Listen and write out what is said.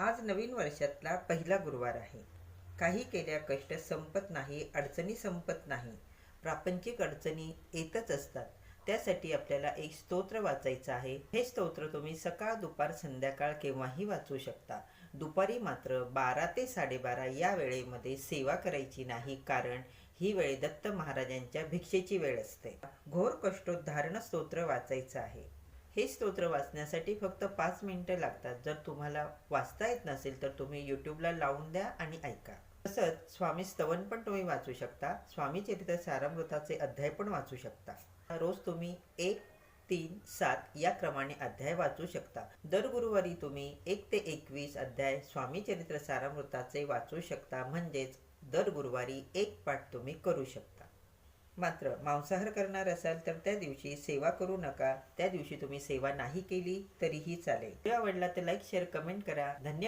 आज नवीन वर्षातला पहिला गुरुवार आहे. काही केल्या कष्ट संपत नाही अडचणी संपत नाही. प्रापंचिक अडचणी येतच असतात. त्यासाठी आपल्याला एक स्तोत्र वाचायचं आहे. हे स्तोत्र तुम्ही सकाळ दुपार संध्याकाळ केव्हाही वाचू शकता. दुपारी मात्र बारा ते साडेबारा या वेळेमध्ये सेवा करायची नाही कारण ही वेळ दत्त महाराजांच्या भिक्षेची वेळ असते. घोर कष्टोद्धारण स्तोत्र वाचायचं आहे. हे स्तोत्र वाचण्यासाठी फक्त पाच मिनिटं लागतात. जर तुम्हाला वाचता येत नसेल तर तुम्ही यूट्यूबला लावून द्या आणि ऐका. तसंच स्वामी स्तवन पण तुम्ही वाचू शकता. स्वामी चरित्र सारामृताचे अध्याय पण वाचू शकता. रोज तुम्ही एक तीन सात या क्रमाने अध्याय वाचू शकता. दर गुरुवारी तुम्ही एक ते एकवीस अध्याय स्वामी चरित्र सारामृताचे वाचू शकता. म्हणजेच दर गुरुवारी एक पाठ तुम्ही करू शकता. मात्र मांसाहार करणार असाल तर त्या दिवशी सेवा करू नका. त्या दिवशी तुम्ही सेवा नाही केली तरीही चालेल. व्हिडिओ आवडला तर लाईक शेअर कमेंट करा. धन्यवाद.